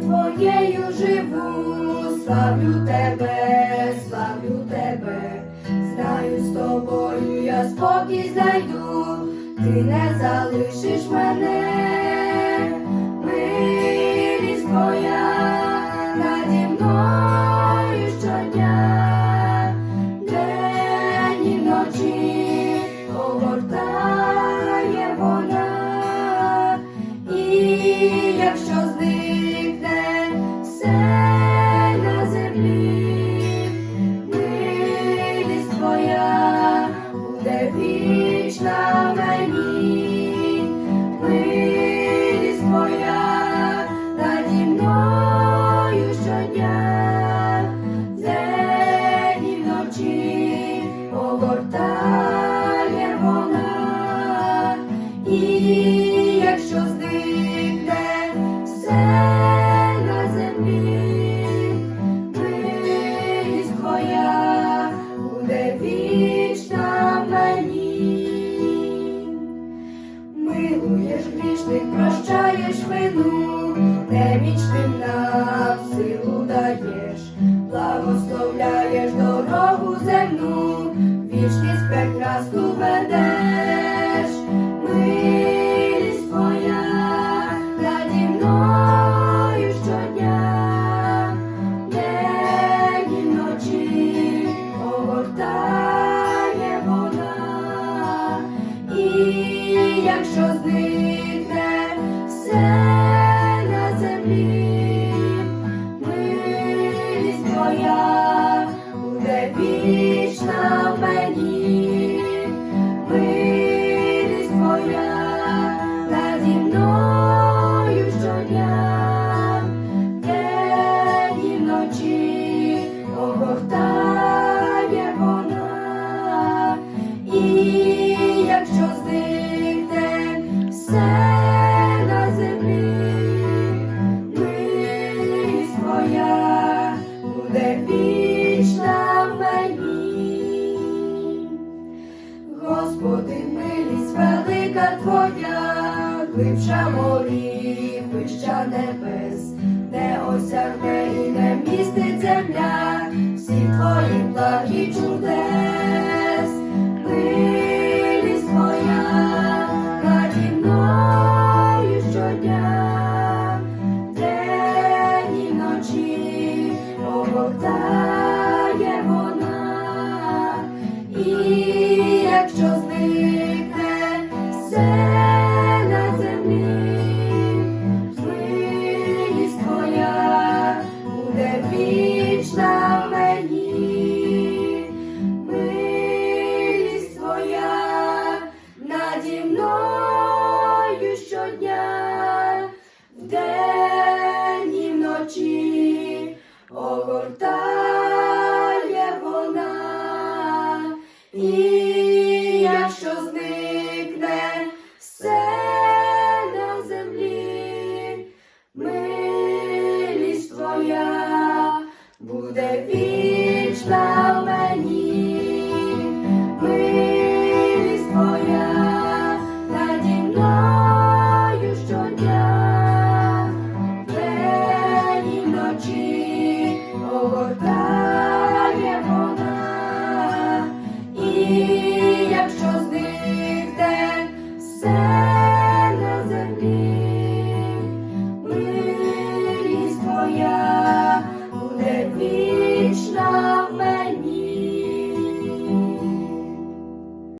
тобою живу, славлю тебе, славлю тебе, знаю з тобою, я спокій знайду, ти не залишиш мене, твоя наді мною щодня, день і вночі огортає вона, і якщо зникне даєш, благословляєш дорогу земну, вічність прекрасну ведеш, милість твоя наді мною щодня, день і вночі огортає вона. І якщо зникне все Господи, милість велика твоя, глибша морів, вища небес, не осягне і не містить земля, всі твої благі чудес, милість твоя наді щодня, день і вночі огортає you.